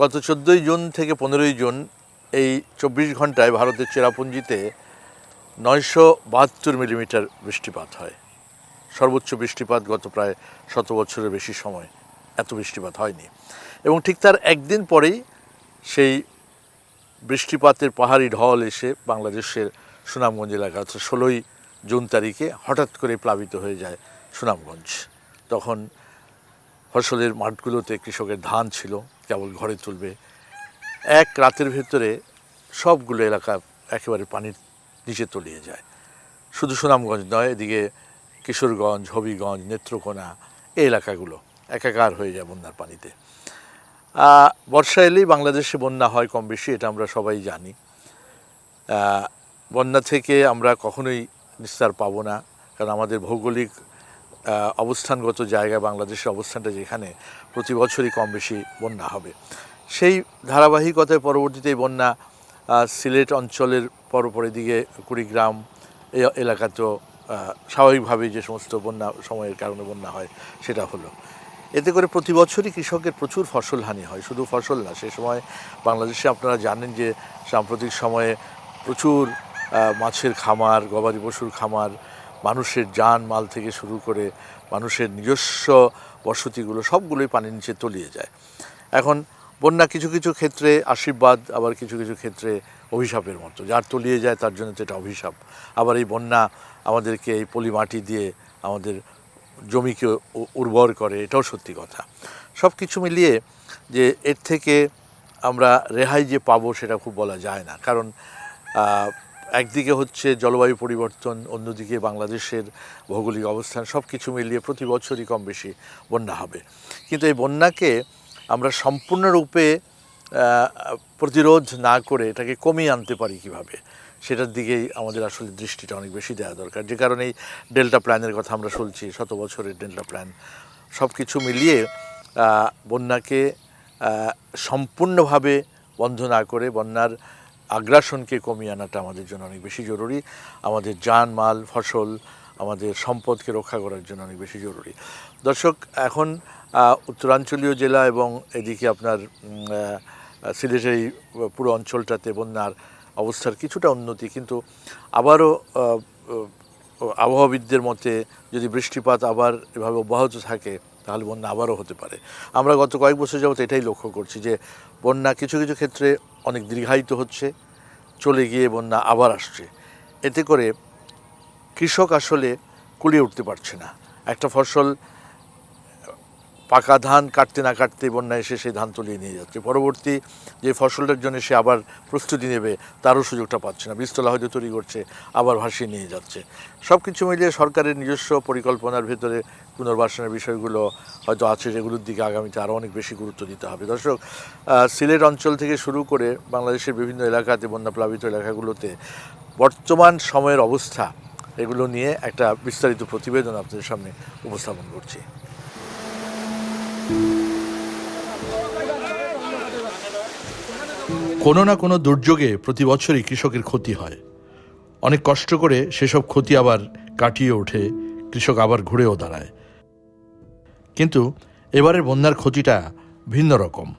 গত চোদ্দোই জুন থেকে পনেরোই জুন এই চব্বিশ ঘন্টায় ভারতের চেরাপুঞ্জিতে নয়শো বাহাত্তর মিলিমিটার বৃষ্টিপাত হয়। সর্বোচ্চ বৃষ্টিপাত গত প্রায় শত বছরের বেশি সময় এত বৃষ্টিপাত হয়নি। এবং ঠিক তার একদিন পরেই সেই বৃষ্টিপাতের পাহাড়ি ঢল এসে বাংলাদেশের সুনামগঞ্জ এলাকা অর্থাৎ ষোলোই জুন তারিখে হঠাৎ করে প্লাবিত হয়ে যায় সুনামগঞ্জ। তখন ফসলের মাঠগুলোতে কৃষকের ধান ছিল কেবল ঘরে তুলবে এক রাতের ভেতরে সবগুলো এলাকা একেবারে পানির নিচে তলিয়ে যায়। শুধু সুনামগঞ্জ নয়, এদিকে কিশোরগঞ্জ, হবিগঞ্জ, নেত্রকোনা এই এলাকাগুলো একাকার হয়ে যায় বন্যার পানিতে। বর্ষা এলেই বাংলাদেশে বন্যা হয় কম বেশি, এটা আমরা সবাই জানি। বন্যা থেকে আমরা কখনোই নিস্তার পাবো না, কারণ আমাদের ভৌগোলিক অবস্থানগত জায়গায় বাংলাদেশের অবস্থানটা যেখানে প্রতি বছরই কম বেশি বন্যা হবে। সেই ধারাবাহিকতায় পরবর্তীতে বন্যা সিলেট অঞ্চলের পরপরের দিকে কুড়িগ্রাম এলাকাতেও আহ, স্বাভাবিকভাবেই যে সমস্ত বন্যা সময়ের কারণে বন্যা হয় সেটা হলো। এতে করে প্রতি বছরই কৃষকের প্রচুর ফসল হানি হয় শুধু ফসল না সে সময় বাংলাদেশে আপনারা জানেন যে সাম্প্রতিক সময়ে প্রচুর মাছের খামার গবাদি পশুর খামার মানুষের যান মাল থেকে শুরু করে মানুষের নিজস্ব বসতিগুলো সবগুলোই পানির নিচে তলিয়ে যায়। এখন বন্যা কিছু কিছু ক্ষেত্রে আশীর্বাদ, আবার কিছু কিছু ক্ষেত্রে অভিশাপের মতো। যার তলিয়ে যায় তার জন্য তো এটা অভিশাপ। আবার এই বন্যা আমাদেরকে এই পলি মাটি দিয়ে আমাদের জমিকে উর্বর করে, এটাও সত্যি কথা। সব কিছু মিলিয়ে যে এর থেকে আমরা রেহাই যে পাবো সেটা খুব বলা যায় না। কারণ একদিকে হচ্ছে জলবায়ু পরিবর্তন, অন্যদিকে বাংলাদেশের ভৌগোলিক অবস্থান সব কিছু মিলিয়ে প্রতি বছরই কম বেশি বন্যা হবে। কিন্তু এই বন্যাকে আমরা সম্পূর্ণরূপে প্রতিরোধ না করে এটাকে কমিয়ে আনতে পারি কীভাবে, সেটার দিকেই আমাদের আসলে দৃষ্টিটা অনেক বেশি দেওয়া দরকার। যে কারণেই ডেল্টা প্ল্যানের কথা আমরা শুনছি, শত বছরের ডেল্টা প্ল্যান। সব কিছু মিলিয়ে বন্যাকে সম্পূর্ণভাবে বন্ধ না করে বন্যার আগ্রাসনকে কমিয়ে আনাটা আমাদের জন্য অনেক বেশি জরুরি। আমাদের যান, মাল, ফসল, আমাদের সম্পদকে রক্ষা করার জন্য অনেক বেশি জরুরি। দর্শক, এখন উত্তরাঞ্চলীয় জেলা এবং এদিকে আপনার সিলেটের এই পুরো অঞ্চলটাতে বন্যার অবস্থার কিছুটা উন্নতি, কিন্তু আবারও আবহাওয়াবিদদের মতে যদি বৃষ্টিপাত আবার এভাবে অব্যাহত থাকে তাহলে বন্যা আবারও হতে পারে। আমরা গত কয়েক বছর যাবত এটাই লক্ষ্য করছি যে, বন্যা কিছু কিছু ক্ষেত্রে অনেক দীর্ঘায়িত হচ্ছে, চলে গিয়ে বন্যা আবার আসছে। এতে করে কৃষক আসলে কুলিয়ে উঠতে পারছে না। একটা ফসল পাকা ধান কাটতে না কাটতে বন্যা এসে সেই ধান তুলিয়ে নিয়ে যাচ্ছে। পরবর্তী যে ফসলটার জন্য সে আবার প্রস্তুতি নেবে, তারও সুযোগটা পাচ্ছে না। বীজতলা হয়তো তৈরি করছে, আবার ভাসিয়ে নিয়ে যাচ্ছে। সব কিছু মিলিয়ে সরকারের নিজস্ব পরিকল্পনার ভেতরে পুনর্বাসনের বিষয়গুলো হয়তো আছে, যেগুলোর দিকে আগামীতে আরও অনেক বেশি গুরুত্ব দিতে হবে। দর্শক সিলেট অঞ্চল থেকে শুরু করে বাংলাদেশের বিভিন্ন এলাকাতে বন্যাপ্লাবিত এলাকাগুলোতে বর্তমান সময়ের অবস্থা, এগুলো নিয়ে একটা বিস্তারিত প্রতিবেদন আপনাদের সামনে উপস্থাপন করছি। কোনো না কোনো দুর্যোগে প্রতি বছরই কৃষকের ক্ষতি হয়। অনেক কষ্ট করে সেসব ক্ষতি আবার কাটিয়ে ওঠে, কৃষক আবার ঘুরেও দাঁড়ায়। কিন্তু এবারের বন্যার ক্ষতিটা ভিন্ন রকম।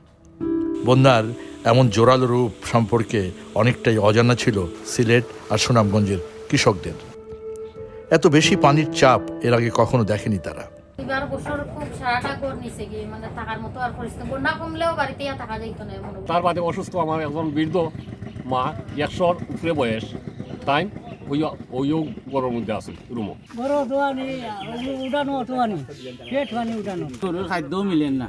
বন্যার এমন জোরালো রূপ সম্পর্কে অনেকটাই অজানা ছিল সিলেট আর সুনামগঞ্জের কৃষকদের। এত বেশি পানির চাপ এর আগে কখনো দেখেনি তারা। এবার বছর খুব সারাটা নিছে কি মানে থাকার মতো আর পরিস্থিতি বন্যা কমলেও বাড়িতে আর থাকা যাইতো না মনে তার বাদে অসুস্থ আমার একজন বৃদ্ধ মা একশোর উপরে বয়স। তাই ওই ওইও গরমের মধ্যে আছে রুমও বড় দোয়ানি উঠানো অটোয়ানি পেট পানি উঠানো। গরুর মিলেন না।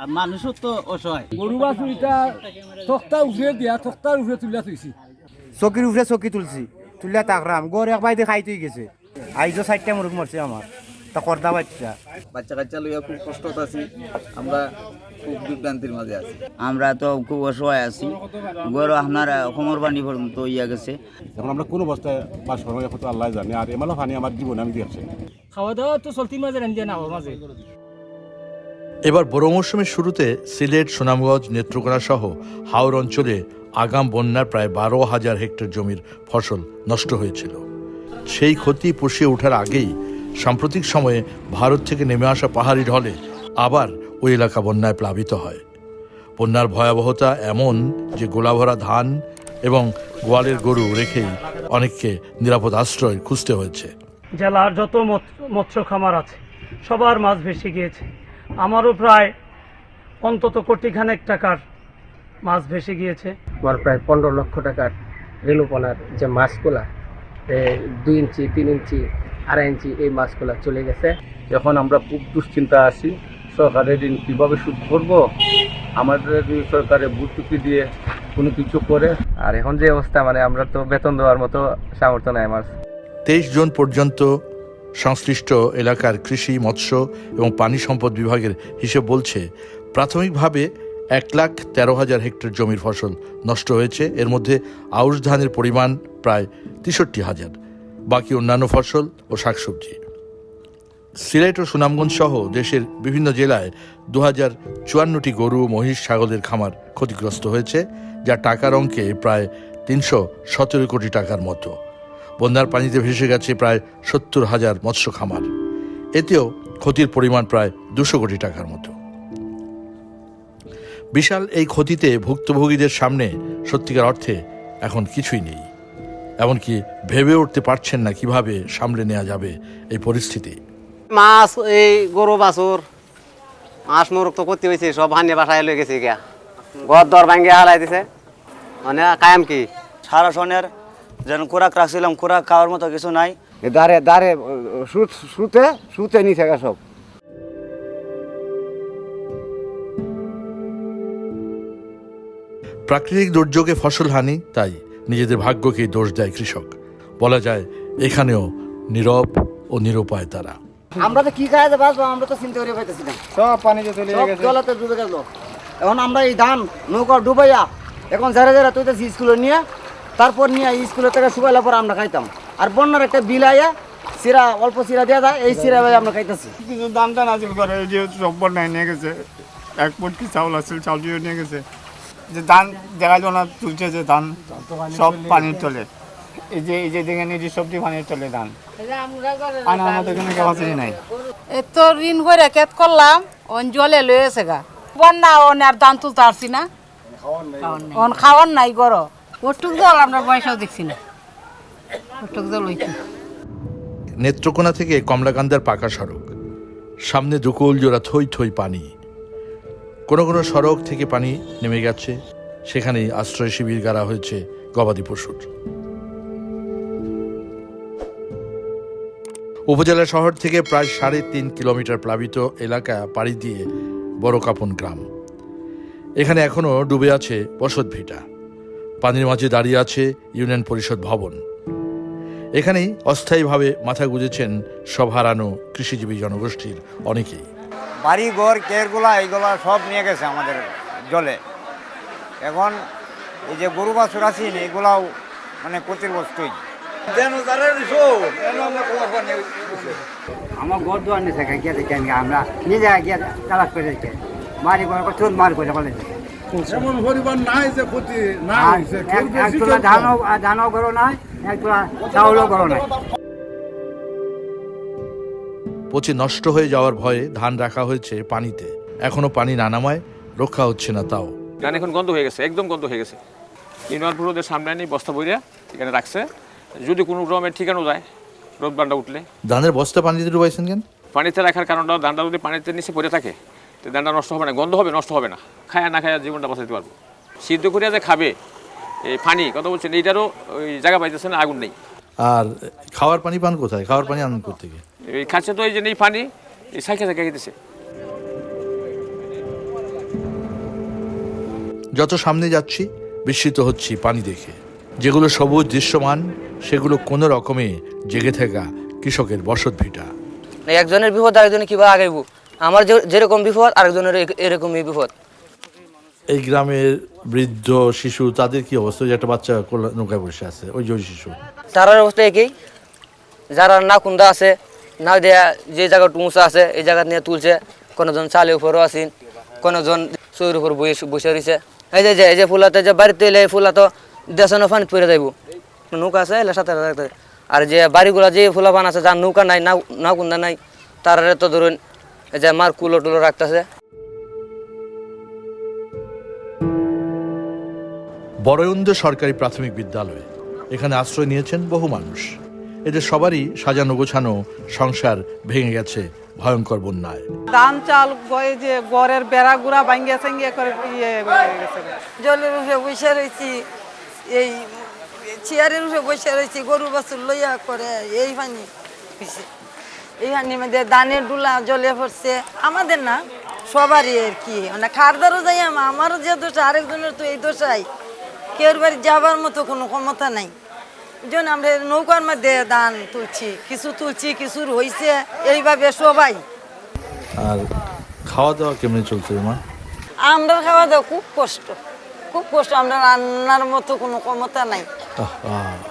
আর মানুষও তো অসহায়। গরু বাছুরিটা তক্তা উঠে দিয়া তক্তার উঠে তুলিয়া থৈছি চকির উপরে চকি তুলছি তুলিয়া তাকরাম গড় এক বাইদে খাই তুই গেছে। আইজো চারটা মুরগ মরছে আমার। তা কর্দা বাচ্চা? বাচ্চা কাচ্চা লইয়া খুব কষ্ট আছি। আমরা খুব বিভ্রান্তির মাঝে আছি। আমরা তো খুব অসহায় আছি। গরু আপনার অসমৰ পানী পর্যন্ত ইয়া গেছে। এখন আমরা কোন অবস্থায় বাস করব এখন তো আল্লাহ জানে। আর এমালো পানি আমার জীবনে আমি দেখছি খাওয়া দাওয়া তো চলতি মাঝে রান্ধি না মাঝে। এবার বড় মৌসুমের শুরুতে সিলেট সুনামগঞ্জ নেত্রকোনা সহ হাওর অঞ্চলে আগাম বন্যার প্রায় বারো হাজার হেক্টর জমির ফসল নষ্ট হয়েছিল। সেই ক্ষতি পুষিয়ে ওঠার আগেই সাম্প্রতিক সময়ে ভারত থেকে নেমে আসা পাহাড়ি ঢলে আবার ওই এলাকা বন্যায় প্লাবিত হয়। বন্যার ভয়াবহতা এমন যে গোলাভরা ধান এবং গোয়ালের গরু রেখেই অনেককে নিরাপদ আশ্রয় খুঁজতে হয়েছে। জেলার যত মৎ- মৎস্য খামার আছে সবার মাছ ভেসে গিয়েছে। আমারও প্রায় অন্তত কোটিখানেক টাকার মাছ ভেসে গিয়েছে। আমার প্রায় পনেরো লক্ষ টাকার রেণুপনার যে মাছগুলা দুই ইঞ্চি তিন ইঞ্চি আড়াই ইঞ্চি এই মাছগুলা চলে গেছে। এখন আমরা খুব দুশ্চিন্তা আছি। সরকারের ঋণ কীভাবে শোধ করব? আমাদের সরকারের সরকারে ভর্তুকি দিয়ে কোনো কিছু করে। আর এখন যে অবস্থা মানে আমরা তো বেতন দেওয়ার মতো সামর্থ্য নাই আমার। তেইশ জুন পর্যন্ত সংশ্লিষ্ট এলাকার কৃষি, মৎস্য এবং পানি সম্পদ বিভাগের হিসেব বলছে, প্রাথমিকভাবে এক লাখ তেরো হাজার হেক্টর জমির ফসল নষ্ট হয়েছে। এর মধ্যে আউশ ধানের পরিমাণ প্রায় তেষট্টি হাজার। বাকি অন্যান্য ফসল ও শাকসবজি। সিলেট ও সুনামগঞ্জ সহ দেশের বিভিন্ন জেলায় দু হাজার চুয়ান্নটি গরু, মহিষ, ছাগলের খামার ক্ষতিগ্রস্ত হয়েছে, যা টাকার অঙ্কে প্রায় তিনশো সতেরো কোটি টাকার মতো। বন্যার পানিতে ভেসে গেছে প্রায় সত্তর হাজার মৎস্য খামার। এতেও ক্ষতির পরিমাণ প্রায় দুশো কোটি টাকার মতো। বিশাল এই ক্ষতিতে ভুক্তভোগীদের সামনে সত্যিকার অর্থে এখন কিছুই নেই। এমনকি ভেবে উঠতে পারছেন না কীভাবে সামলে নেওয়া যাবে এই পরিস্থিতি। মাছ এই গরু বাছুর মাছ মুরুক তো করতে হয়েছে সব ভানিয়ে বাসায় লয়ে গেছে গিয়া। ঘর দর ভাঙ্গে হালাই দিছে। মানে কায়াম কি? সারা সনের যেন খোরাক রাখছিলাম খোরাক খাওয়ার মতো কিছু নাই। দাঁড়ে দাঁড়ে সুত সুতে সুতে নি থাকে সব। প্রাকৃতিক দুর্যোগে ফসল হানি তাই। নিজেদের ভাগ্যকেই দোষ দেয় কৃষক। বলা যায় এখানেও নীরব ও নিরুপায় তারা। আমরা তো কি কাজে বাঁচবো আমরা তো চিন্তা করে পাইতেছি না। সব পানিতে চলে গেছে। জলাতে ডুবে গেল। এখন আমরা এই ধান নৌকা ডুবাইয়া এখন যারা যারা তুই তো স্কুলে নিয়ে তারপর নিয়ে স্কুলের থেকে শুকাইলা পর আমরা খাইতাম। আর বন্যার একটা বিল আইয়া সিরা অল্প সিরা দেওয়া যায় এই সিরা ভাই আমরা খাইতেছি। কিন্তু দাম টান আছিল করে এই যে সব বন্যায় নিয়ে গেছে এক পটকি চাউল আছিল চাউল দিয়ে নিয়ে গেছে। যে ধান দেখা যায় না তুলছে যে ধান সব পানির তলে। এই যে এই যে দেখেন এই যে সবজি পানির তলে ধান। পানি আমাদের এখানে ক্যাপাসিটি নাই। তো ঋণ করে কেত করলাম অন জলে লয়েছে গা। বন্যা অন আর দান তুলতে পারছি না। অন খাওয়ার নাই গর। ওটুক জল আমরা পয়সাও দেখছি না। ওটুক জল হইছে। নেত্রকোনা থেকে কমলাকান্দার পাকা সড়ক। সামনে দুকুল জোড়া থই থই পানি। কোনো কোনো সড়ক থেকে পানি নেমে গেছে। সেখানেই আশ্রয় শিবির গাড়া হয়েছে গবাদি পশুর। উপজেলা শহর থেকে প্রায় সাড়ে তিন কিলোমিটার প্লাবিত এলাকা পাড়ি দিয়ে বড় কাপন গ্রাম। এখানে এখনও ডুবে আছে বসতভিটা পানির মাঝে দাঁড়িয়ে আছে ইউনিয়ন পরিষদ ভবন। এখানেই অস্থায়ীভাবে মাথা গুঁজেছেন সব হারানো কৃষিজীবী জনগোষ্ঠীর অনেকেই। বাড়ি ঘর কেরগুলা এইগুলা সব নিয়ে গেছে আমাদের জলে। এখন এই যে গরু বাছুর আছি এগুলাও মানে ক্ষতির বস্তুই আমার ঘর দুয়ার নিয়ে থাকে গিয়ে দেখে আমি আমরা নিজে গিয়ে তালাশ করে দেখে মারি করে চোর মার করে বলে এমন পরিবার নাই যে ক্ষতি না ধানও ধানও করো নাই এক তোলা চাউলও করো নাই। পচে নষ্ট হয়ে যাওয়ার ভয়ে ধান রাখা হয়েছে পানিতে। এখনও পানি না নামায় রক্ষা হচ্ছে না তাও। ধান এখন গন্ধ হয়ে গেছে একদম গন্ধ হয়ে গেছে। ইউনিয়ন পরিষদের সামনে নিয়ে বস্তা বইরা এখানে রাখছে। যদি কোনো রকমের ঠিকানো যায় রোদ বান্ডা উঠলে। ধানের বস্তা পানিতে ডুবাইছেন কেন? পানিতে রাখার কারণটা ধানটা যদি পানিতে নিচে পড়ে থাকে তো ধানটা নষ্ট হবে না গন্ধ হবে নষ্ট হবে না। খায়া না খায়া জীবনটা বাঁচাতে পারব। সিদ্ধ করিয়া যে খাবে এই পানি কথা বলছেন এইটারও ওই জায়গা পাইতেছে না আগুন নেই। আর খাওয়ার পানি পান কোথায়? খাওয়ার পানি আনন্দ করতে গিয়ে এই খাচ্ছে তো এই যে নেই পানি এই সাইকে সাইকে খেতেছে যত সামনে যাচ্ছি বিস্মিত হচ্ছি পানি দেখে। যেগুলো সবুজ দৃশ্যমান সেগুলো কোনো রকমে জেগে থাকা কৃষকের বসত ভিটা। একজনের বিপদ আরেকজনের কীভাবে আগাইব? আমার যেরকম বিপদ আরেকজনের এরকমই বিপদ। এই গ্রামের বৃদ্ধ, শিশু, তাদের কি অবস্থা? একটা বাচ্চা নৌকায় বসে আছে, ওই ওই শিশু। তারার অবস্থা একই। যারা না কুন্দা আছে না দেয়া যে জায়গা উঁচা আছে, এই জায়গা নিয়ে তুলছে, কোনোজন চালের উপরও আছেন, কোনোজন চৌর উপর বসে বসে রয়েছে এই যে- এই যে ফুলাতে যে বাড়িতে এলে এই ফুলা তো দেশানো পানি পড়ে যাইব। নৌকা আছে, এলে সাঁতার আর যে বাড়িগুলা যে ফুলা বান আছে, যার নৌকা নাই না কুন্দা নাই তারা তো ধরুন এই যে মার কুলো টুলো রাখতেছে। বড়য়ন্দ সরকারি প্রাথমিক বিদ্যালয়। এখানে আশ্রয় নিয়েছেন বহু মানুষ। এদের সবারই সাজানো গোছানো সংসার ভেঙে গেছে ভয়ঙ্কর বন্যায়। ধান চাল গয়ে যে গড়ের বেড়া গুড়া ভাঙ্গিয়া চাঙ্গিয়া করে ইয়ে জলের উঠে বসে রয়েছি এই চেয়ারের উঠে বসে রয়েছি গরু বাছুর লইয়া করে এই পানি হয়েছে এই পানি মধ্যে ধানের ডুলা জলে পড়ছে। আমাদের না সবারই আর কি। মানে খারদারও যাই আমা- আমারও যে দোষা আরেকজনের তো এই দোষাই। কেউর বাড়ি যাবার মতো কোনো ক্ষমতা নাই। জন্য আমরা নৌকার মধ্যে ধান তুলছি কিছু তুলছি কিছু হয়েছে এইভাবে সবাই। আর খাওয়া দাওয়া কেমনি চলছে মা আমরা খাওয়া দাওয়া খুব কষ্ট খুব কষ্ট আমরা রান্নার মতো কোনো ক্ষমতা নাই।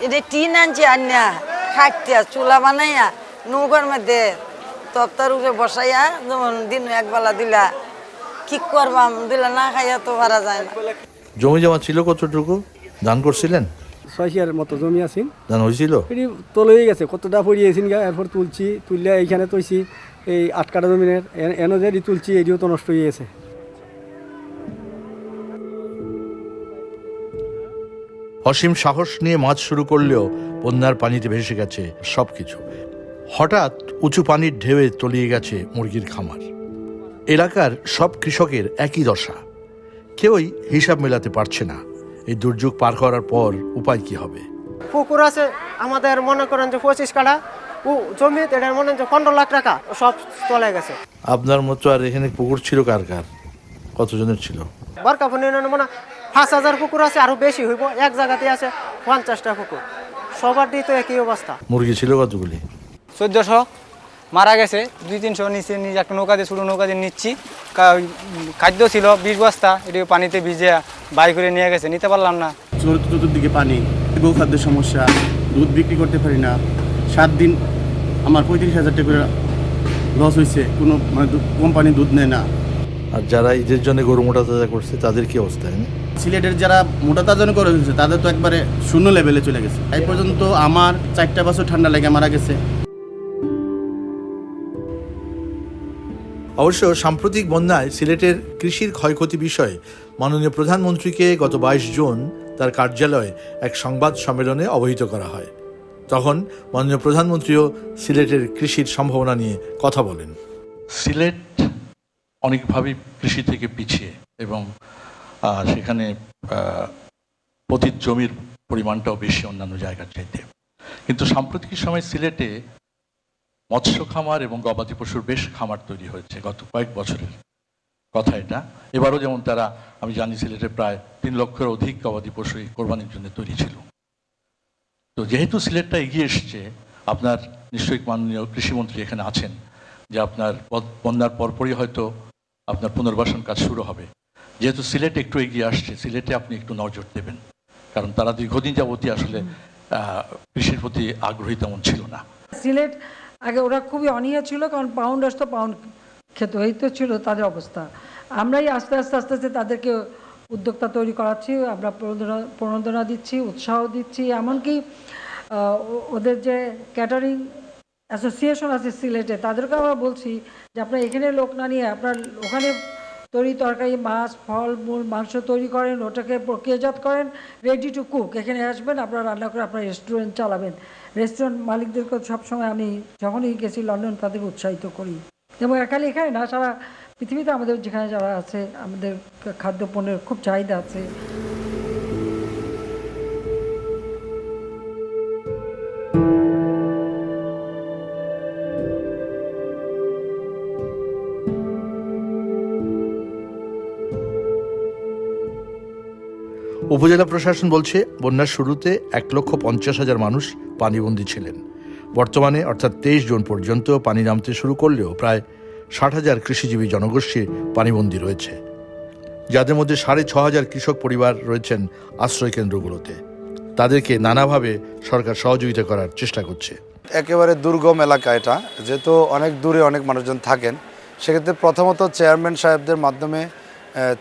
এটা টিন আনছি আনিয়া খাটিয়া চুলা বানাইয়া নৌকার মধ্যে তপ্তার উপরে বসাইয়া যেমন দিন একবেলা দিলা কি করবাম দিলা না খাইয়া তো পারা যায় না। জমি জমা ছিল কতটুকু? দান করছিলেন? ছয় শিয়ার মতো জমি আছেন ধান হয়েছিল? এটি তলেই গেছে। কতটা পড়িয়েছেন গা? এরপর তুলছি তুললে এইখানে তৈছি এই আট কাটা জমিনের এনো যে তুলছি এটিও তো নষ্ট হয়ে গেছে। অসীম সাহস নিয়ে মাছ শুরু করলেও বন্যার পানিতে ভেসে গেছে সবকিছু। হঠাৎ উঁচু পানির ঢেউয়ে তলিয়ে গেছে মুরগির খামার। এলাকার সব কৃষকের একই দশা। কেউই হিসাব মেলাতে পারছে না। এই দুর্যোগ পার করার পর উপায় কি হবে? পুকুর আছে আমাদের মনে করেন যে পঁচিশ কাঠা। ও জমি এটার মনে যে পনেরো লাখ টাকা সব চলে গেছে। আপনার মতো আর এখানে পুকুর ছিল কার কার? কতজনের ছিল? বরকাপুর ইউনিয়নে মনে পাঁচ হাজার পুকুর আছে আরও বেশি হইব। এক জায়গাতে আছে পঞ্চাশটা পুকুর। সবার দিয়ে তো একই অবস্থা। মুরগি ছিল কতগুলি? চোদ্দোশো। মারা গেছে। দুই তিনশো নিচে নিজে একটা নৌকা দিয়ে ছোটো নৌকা দিয়ে নিচ্ছি খাদ্য ছিল বিশ বস্তা এটি পানিতে ভিজে বাই করে নিয়ে গেছে। নিতে পারলাম না। চতুর্দিকে পানি গো খাদ্যের সমস্যা দুধ বিক্রি করতে পারি না। সাত দিন আমার পঁয়ত্রিশ হাজার টাকা করে লস হয়েছে। কোনো মানে কোম্পানি দুধ নেয় না। আর যারা ঈদের জন্য গরু মোটা তাজা করছে তাদের কি অবস্থা সিলেটের যারা মোটা তাজন করে হয়েছে তাদের তো একবারে শূন্য লেভেলে চলে গেছে। এই পর্যন্ত আমার চারটা বছর ঠান্ডা লেগে মারা গেছে। অবশ্য সাম্প্রতিক বন্যায় সিলেটের কৃষির ক্ষয়ক্ষতি বিষয়ে মাননীয় প্রধানমন্ত্রীকে গত বাইশ জুন তার কার্যালয়ে এক সংবাদ সম্মেলনে অবহিত করা হয়। তখন মাননীয় প্রধানমন্ত্রীও সিলেটের কৃষির সম্ভাবনা নিয়ে কথা বলেন। সিলেট অনেকভাবেই কৃষি থেকে পিছিয়ে এবং সেখানে পতিত জমির পরিমাণটাও বেশি অন্যান্য জায়গার চাইতে। কিন্তু সাম্প্রতিক সময় সিলেটে মৎস্য খামার এবং গবাদি পশুর বেশ খামার তৈরি হয়েছে গত কয়েক বছরের কথা এটা। এবারও যেমন তারা, আমি জানি সিলেটে প্রায় তিন লক্ষের অধিক গবাদি পশু কোরবানির জন্য তৈরি ছিল। তো যেহেতু সিলেটটা এগিয়ে এসছে, আপনার নিশ্চয়ই মাননীয় কৃষিমন্ত্রী এখানে আছেন, যে আপনার বন্যার পরপরই হয়তো আপনার পুনর্বাসন কাজ শুরু হবে। যেহেতু সিলেট একটু এগিয়ে আসছে, সিলেটে আপনি একটু নজর দেবেন, কারণ তারা দীর্ঘদিন যাবতই আসলে কৃষির প্রতি আগ্রহী তেমন ছিল না। সিলেট আগে ওরা খুবই অনীহা ছিল, কারণ পাউন্ড আসতো পাউন্ড খেত, এই তো ছিল তাদের অবস্থা। আমরাই আস্তে আস্তে আস্তে আস্তে তাদেরকে উদ্যোক্তা তৈরি করাচ্ছি, আমরা প্রণোদনা দিচ্ছি, উৎসাহ দিচ্ছি, এমনকি ওদের যে ক্যাটারিং অ্যাসোসিয়েশন আছে সিলেটে তাদেরকে আমরা বলছি যে আপনার এখানে লোক না নিয়ে আপনার ওখানে তরি তরকারি, মাছ, ফল, মূল, মাংস তৈরি করেন, ওটাকে প্রক্রিয়াজাত করেন রেডি টু কুক এখানে আসবেন, আপনারা রান্না করে আপনার রেস্টুরেন্ট চালাবেন। রেস্টুরেন্ট মালিকদেরকে সবসময় আমি যখনই গেছি লন্ডন, তাদের উৎসাহিত করি। এবং একালি এখানে না, সারা পৃথিবীতে আমাদের যেখানে যারা আছে, আমাদের খাদ্যপণ্যের খুব চাহিদা আছে। উপজেলা প্রশাসন বলছে, বন্যার শুরুতে এক লক্ষ পঞ্চাশ হাজার মানুষ পানিবন্দী ছিলেন। বর্তমানে অর্থাৎ তেইশ জুন পর্যন্ত পানি নামতে শুরু করলেও প্রায় ষাট হাজার কৃষিজীবী জনগোষ্ঠী পানিবন্দী রয়েছে। যাদের মধ্যে সাড়ে ছ হাজার কৃষক পরিবার রয়েছেন আশ্রয় কেন্দ্রগুলোতে। তাদেরকে নানাভাবে সরকার সহযোগিতা করার চেষ্টা করছে। একেবারে দুর্গম এলাকা এটা। যেহেতু অনেক দূরে অনেক মানুষজন থাকেন, সেক্ষেত্রে প্রথমত চেয়ারম্যান সাহেবদের মাধ্যমে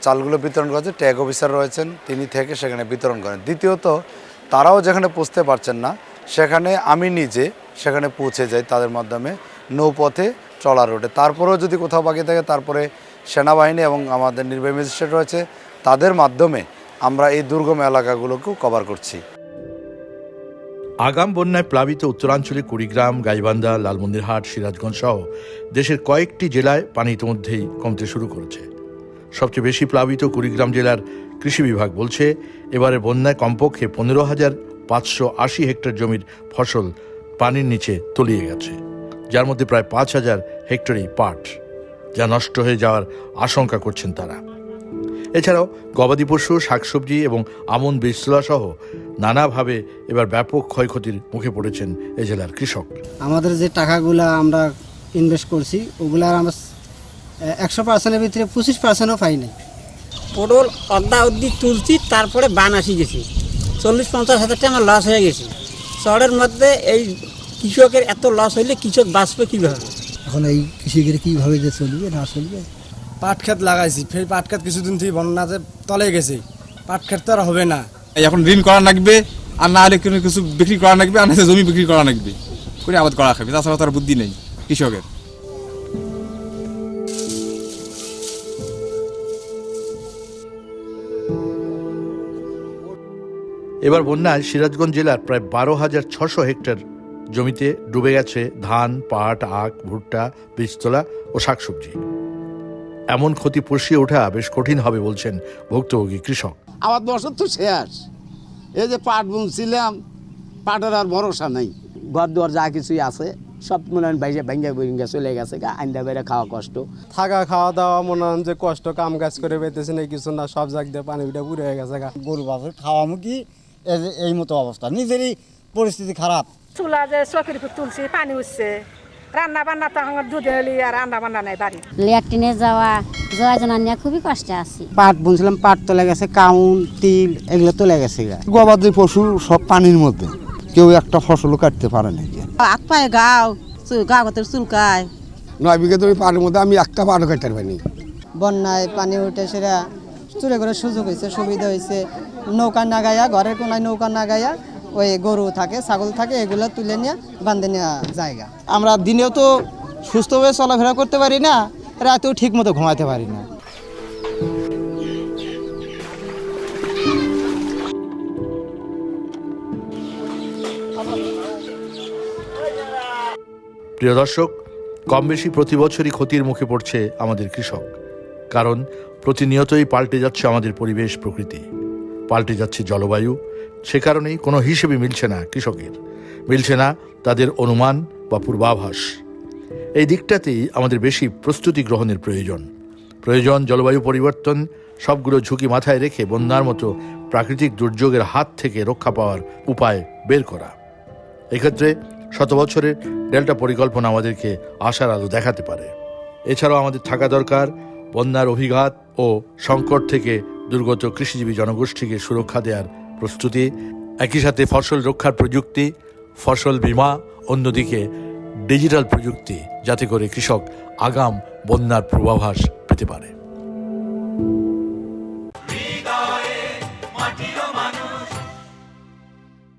চালগুলো বিতরণ করা হচ্ছে। ট্যাগ অফিসার রয়েছেন, তিনি থেকে সেখানে বিতরণ করেন। দ্বিতীয়ত, তারাও যেখানে পৌঁছতে পারছেন না, সেখানে আমি নিজে সেখানে পৌঁছে যাই তাদের মাধ্যমে নৌপথে, ট্রলার রোডে। তারপরেও যদি কোথাও বাকি থাকে, তারপরে সেনাবাহিনী এবং আমাদের নির্বাহী ম্যাজিস্ট্রেট রয়েছে, তাদের মাধ্যমে আমরা এই দুর্গম এলাকাগুলোকেও কভার করছি। আগাম বন্যায় প্লাবিত উত্তরাঞ্চলে কুড়িগ্রাম, গাইবান্ধা লালমন্দিরহাট সিরাজগঞ্জ সহ দেশের কয়েকটি জেলায় পানি ইতিমধ্যেই কমতে শুরু করেছে। সবচেয়ে বেশি প্লাবিত কুড়িগ্রাম জেলার কৃষি বিভাগ বলছে, এবারে বন্যায় কমপক্ষে পনেরো হাজার পাঁচশো আশি হেক্টর জমির ফসল পানির নিচে তলিয়ে গেছে, যার মধ্যে প্রায় পাঁচ হাজার হেক্টরই পাট, যা নষ্ট হয়ে যাওয়ার আশঙ্কা করছেন তারা। এছাড়াও গবাদি পশু, শাকসবজি এবং আমন সহ নানাভাবে এবার ব্যাপক ক্ষয়ক্ষতির মুখে পড়েছেন এ জেলার কৃষক। আমাদের যে টাকাগুলো আমরা ইনভেস্ট করছি, ওগুলো আমরা একশো পার্সেন্টের ভিতরে পঁচিশ পার্সেন্টও পাই নাই। পটল অর্ধা অর্ধি তুলছি তারপরে বান আসি গেছি। চল্লিশ পঞ্চাশ হাজার টাকা আমার লস হয়ে গেছে। শহরের মধ্যে এই কৃষকের এত লস হইলে কৃষক বাঁচবে কীভাবে? এখন এই কৃষকের কীভাবে যে চলবে না চলবে? পাট ক্ষেত লাগাইছি ফের পাট ক্ষেত কিছুদিন থেকে বন্যাতে তলে গেছে পাট ক্ষেত তো আর হবে না। এখন ঋণ করা লাগবে আর না হলে কোনো কিছু বিক্রি করা লাগবে আর না জমি বিক্রি করা লাগবে। করে আবাদ করা খাবে তাছাড়া তার বুদ্ধি নেই কৃষকের। এবার বন্যায় সিরাজগঞ্জ জেলার প্রায় বারো হাজার ছশো হেক্টর জমিতে ডুবে গেছে ধান পাট আখ ভুট্টা বীজতলা ও শাকসবজি। এমন ক্ষতি পুষিয়ে ওঠা বেশ কঠিন হবে বলছেন ভুক্তভোগী কৃষক। আমার বছর তো শেষ। এই যে পাট বুনছিলাম পাটের আর ভরসা নেই। ঘর দুয়ার যা কিছুই আছে সব মনে হয় বাইরে ভেঙ্গে ভেঙ্গে চলে গেছে গা আইন্দা বেড়ে খাওয়া কষ্ট। থাকা খাওয়া দাওয়া মনে হয় যে কষ্ট কাম কাজ করে পেতেছে না কিছু না সব জায়গা দিয়ে পানি উঠে পুড়ে হয়ে গেছে গা। গরু বাছুর খাওয়ামুখী এই মতো অবস্থা। নিজেরই পরিস্থিতি খারাপ। চুলা যে চকির তুলছি পানি উঠছে। রান্না বান্না তো আমার দুধে হলি আর রান্না বান্না নাই বাড়ি ল্যাট্রিনে যাওয়া যাওয়া জানা নিয়ে খুবই কষ্টে আছি। পাট বুনছিলাম পাট তোলে গেছে কাউন তিল এগুলো তোলে গেছে গবাদি পশু সব পানির মধ্যে। কেউ একটা ফসলও কাটতে পারে না হাত পায়ে গাও গা গতের চুলকায় নয় বিঘে তুমি পাটের মধ্যে আমি একটা পাটও কাটতে পারিনি। বন্যায় পানি উঠে সেটা চুরে করে সুযোগ হয়েছে সুবিধা হয়েছে। নৌকা না গায়া, ঘরের কোনায় নৌকা না গায়া, ওই গরু থাকে, ছাগল থাকে, এগুলো তুলে নিয়ে বান্ধে নেওয়া জায়গা। আমরা দিনেও তো সুস্থভাবে চলাফেরা করতে পারি না, রাতেও ঠিক মতো ঘুমাতে পারি না। প্রিয় দর্শক কম বেশি প্রতি বছরই ক্ষতির মুখে পড়ছে আমাদের কৃষক, কারণ প্রতিনিয়তই পাল্টে যাচ্ছে আমাদের পরিবেশ, প্রকৃতি। পাল্টে যাচ্ছে জলবায়ু। সে কারণেই কোনো হিসেবে মিলছে না কৃষকের। মিলছে না তাদের অনুমান বা পূর্বাভাস। এই দিকটাতেই আমাদের বেশি প্রস্তুতি গ্রহণের প্রয়োজন। প্রয়োজন জলবায়ু পরিবর্তন, সবগুলো ঝুঁকি মাথায় রেখে বন্যার মতো প্রাকৃতিক দুর্যোগের হাত থেকে রক্ষা পাওয়ার উপায় বের করা। এক্ষেত্রে শত বছরের ডেল্টা পরিকল্পনা আমাদেরকে আশার আলো দেখাতে পারে। এছাড়াও আমাদের থাকা দরকার বন্যার অভিঘাত ও সংকট থেকে দুর্গত কৃষিজীবী জনগোষ্ঠীকে সুরক্ষা দেওয়ার প্রস্তুতি, একই সাথে ফসল রক্ষার প্রযুক্তি, ফসল বীমা, অন্যদিকে ডিজিটাল প্রযুক্তি, যাতে করে কৃষক আগাম বন্যার পূর্বাভাস পেতে পারে।